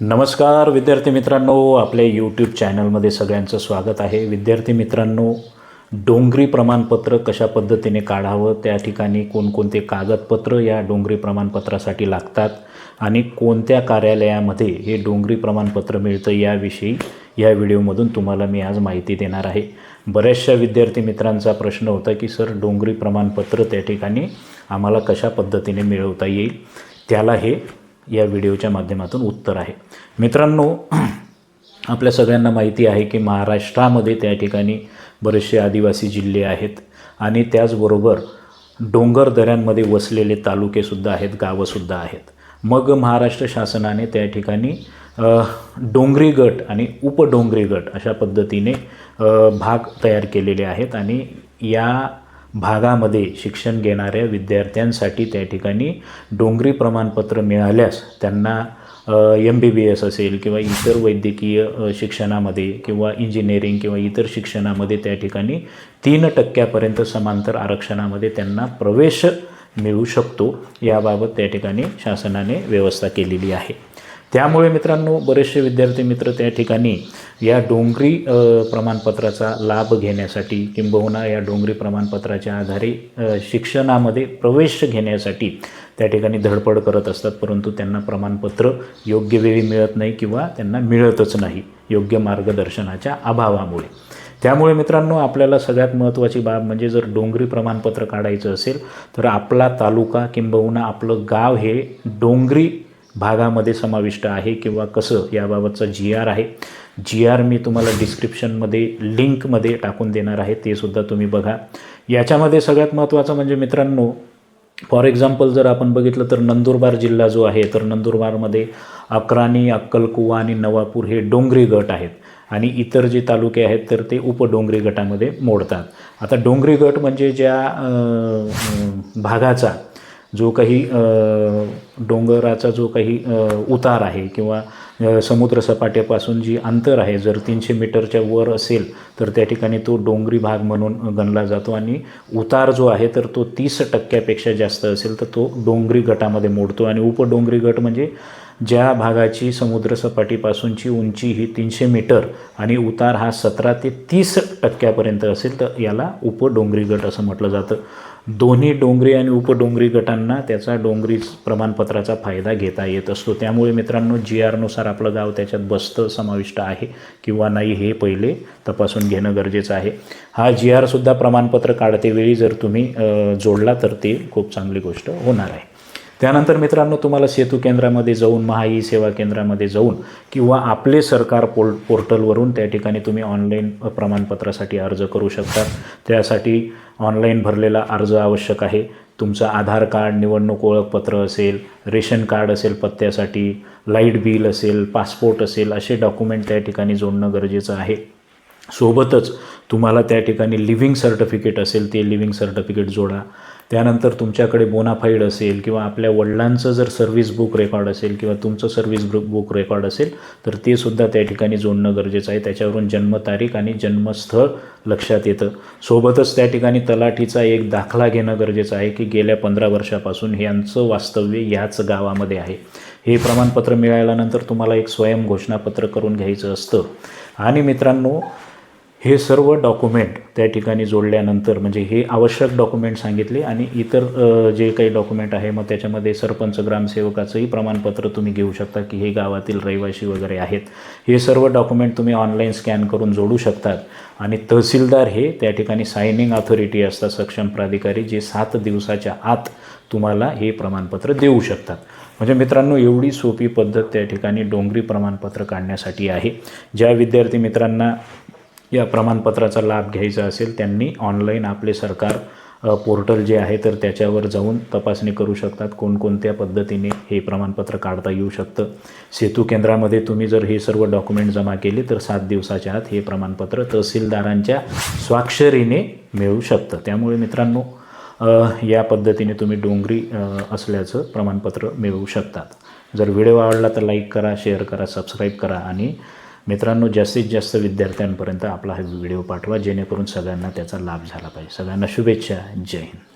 नमस्कार विद्यार्थी मित्रांनो आपल्या यूट्यूब चॅनलमध्ये सगळ्यांचं स्वागत आहे. विद्यार्थी मित्रांनो डोंगरी प्रमाणपत्र कशा पद्धतीने काढावं त्या ठिकाणी कोणकोणते कागदपत्र या डोंगरी प्रमाणपत्रासाठी लागतात आणि कोणत्या कार्यालयामध्ये हे डोंगरी प्रमाणपत्र मिळतं याविषयी या व्हिडिओमधून तुम्हाला मी आज माहिती देणार आहे. बऱ्याचशा विद्यार्थी मित्रांचा प्रश्न होता की सर डोंगरी प्रमाणपत्र त्या ठिकाणी आम्हाला कशा पद्धतीने मिळवता येईल? त्याला हे या व्हिडिओच्या माध्यमातून उत्तर आहे. मित्रांनो आपल्या सगळ्यांना माहिती आहे की महाराष्ट्रामध्ये त्या ठिकाणी बरेचसे आदिवासी जिल्हे आहेत आणि त्याचबरोबर डोंगर दऱ्यांमध्ये वसलेले तालुकेसुद्धा आहेत गावंसुद्धा आहेत. मग महाराष्ट्र शासनाने त्या ठिकाणी डोंगरी गट आणि उपडोंगरी गट अशा पद्धतीने भाग तयार केलेले आहेत आणि या भागामध्ये शिक्षण घेणाऱ्या विद्यार्थ्यांसाठी त्या ठिकाणी डोंगरी प्रमाणपत्र मिळाल्यास त्यांना एम बी बी एस असेल किंवा इतर वैद्यकीय शिक्षणामध्ये किंवा इंजिनिअरिंग किंवा इतर शिक्षणामध्ये त्या ठिकाणी तीन टक्क्यापर्यंत समांतर आरक्षणामध्ये त्यांना प्रवेश मिळू शकतो. याबाबत त्या ठिकाणी शासनाने व्यवस्था केलेली आहे. त्यामुळे मित्रांनो बरेचसे विद्यार्थी मित्र त्या ठिकाणी या डोंगरी प्रमाणपत्राचा लाभ घेण्यासाठी किंबहुना या डोंगरी प्रमाणपत्राच्या आधारे शिक्षणामध्ये प्रवेश घेण्यासाठी त्या ठिकाणी धडपड करत असतात. परंतु त्यांना प्रमाणपत्र योग्य वेळी मिळत नाही किंवा त्यांना मिळतच नाही योग्य मार्गदर्शनाच्या अभावामुळे. त्यामुळे मित्रांनो आपल्याला सगळ्यात महत्त्वाची बाब म्हणजे जर डोंगरी प्रमाणपत्र काढायचं असेल तर आपला तालुका किंबहुना आपलं गाव हे डोंगरी भागामध्ये समाविष्ट आहे किंवा कसं याबाबतचा जी आर आहे. जी आर मी तुम्हाला डिस्क्रिप्शनमध्ये लिंकमध्ये टाकून देणार आहे ते सुद्धा तुम्ही बघा. याच्यामध्ये सगळ्यात महत्त्वाचं म्हणजे मित्रांनो फॉर एक्झाम्पल जर आपण बघितलं तर नंदुरबार जिल्हा जो आहे तर नंदुरबारमध्ये अक्राणी अक्कलकुवा आणि नवापूर हे डोंगरी गट आहेत. आणि इतर जे तालुके आहेत तर ते उपडोंगरी गटामध्ये मोडतात. आता डोंगरी गट म्हणजे ज्या भागाचा जो काही डोंगराचा जो काही उतार आहे किंवा समुद्रसपाट्यापासून जी अंतर आहे जर तीनशे मीटरच्या वर असेल तर त्या ठिकाणी तो डोंगरी भाग म्हणून गणला जातो. आणि उतार जो आहे तर तो तीस टक्क्यापेक्षा जास्त असेल तर तो डोंगरी गटामध्ये मोडतो. आणि उपडोंगरी गट म्हणजे ज्या भागाची समुद्रसपाटीपासूनची उंची ही तीनशे मीटर आणि उतार हा सतरा ते तीस टक्क्यापर्यंत असेल तर याला उपडोंगरी गट असं म्हटलं जातं. दोन्ही डोंगरी आणि उपडोंगरी गटांना त्याचा डोंगरी प्रमाणपत्राचा फायदा घेता येत असतो. त्यामुळे मित्रांनो जी आरनुसार आपलं गाव त्याच्यात बसतं समाविष्ट आहे किंवा नाही हे पहिले तपासून घेणं गरजेचं आहे. हा जी आरसुद्धा प्रमाणपत्र काढतेवेळी जर तुम्ही जोडला तर ते खूप चांगली गोष्ट होणार आहे. त्यानंतर मित्रांनो तुम्हाला सेतू केंद्रामध्ये जाऊन महा ई सेवा केंद्रामध्ये जाऊन किंवा आपले सरकार पोल पोर्टलवरून त्या ठिकाणी तुम्ही ऑनलाईन प्रमाणपत्रासाठी अर्ज करू शकता. त्यासाठी ऑनलाईन भरलेला अर्ज आवश्यक आहे. तुमचं आधार कार्ड निवडणूक ओळखपत्र असेल रेशन कार्ड असेल पत्त्यासाठी लाइट बिल असेल पासपोर्ट असेल असे डॉक्युमेंट त्या ठिकाणी जोडणं गरजेचं आहे. सोबतच तुम्हाला त्या ठिकाणी लिव्हिंग सर्टिफिकेट असेल ते लिव्हिंग सर्टिफिकेट जोडा. त्यानंतर तुमच्याकडे बोनाफाईड असेल किंवा आपल्या वडिलांचं जर सर्व्हिस बुक रेकॉर्ड असेल किंवा तुमचं सर्व्हिस बुक बुक रेकॉर्ड असेल तर ते सुद्धा त्या ठिकाणी जोडणं गरजेचं आहे. त्याच्यावरून जन्मतारीख आणि जन्मस्थळ लक्षात येतं. सोबतच त्या ठिकाणी तलाठीचा एक दाखला घेणं गरजेचं आहे की गेल्या पंधरा वर्षापासून यांचं वास्तव्य ह्याच गावामध्ये आहे. हे प्रमाणपत्र मिळाल्यानंतर तुम्हाला एक स्वयं घोषणापत्र करून घ्यायचं असतं. आणि मित्रांनो हे सर्व डॉक्युमेंट त्या ठिकाणी जोडल्यानंतर म्हणजे हे आवश्यक डॉक्युमेंट सांगितले आणि इतर जे काही डॉक्युमेंट आहे मग त्याच्यामध्ये सरपंच ग्रामसेवकाचंही प्रमाणपत्र तुम्ही घेऊ शकता की हे गावातील रहिवासी वगैरे आहेत. हे सर्व डॉक्युमेंट तुम्ही ऑनलाईन स्कॅन करून जोडू शकतात. आणि तहसीलदार हे त्या ठिकाणी सायनिंग ऑथॉरिटी असतात सक्षम प्राधिकारी जे सात दिवसाच्या आत तुम्हाला हे प्रमाणपत्र देऊ शकतात. म्हणजे मित्रांनो एवढी सोपी पद्धत त्या ठिकाणी डोंगरी प्रमाणपत्र काढण्यासाठी आहे. ज्या विद्यार्थी मित्रांना या प्रमाणपत्राचा लाभ घ्यायचा असेल त्यांनी ऑनलाईन आपले सरकार पोर्टल जे आहे तर त्याच्यावर जाऊन तपासणी करू शकतात कोणकोणत्या पद्धतीने हे प्रमाणपत्र काढता येऊ शकतं. सेतू केंद्रामध्ये तुम्ही जर हे सर्व डॉक्युमेंट जमा केले तर सात दिवसाच्या आत हे प्रमाणपत्र तहसीलदारांच्या स्वाक्षरीने मिळू शकतं. त्यामुळे मित्रांनो या पद्धतीने तुम्ही डोंगरी असल्याचं प्रमाणपत्र मिळवू शकतात. जर व्हिडिओ आवडला तर लाईक करा शेअर करा सबस्क्राईब करा आणि मित्रांनो जास्तीत जास्त विद्यार्थ्यांपर्यंत आपला हा व्हिडिओ पाठवा जेणेकरून सगळ्यांना त्याचा लाभ झाला पाहिजे. सगळ्यांना शुभेच्छा. जय हिंद.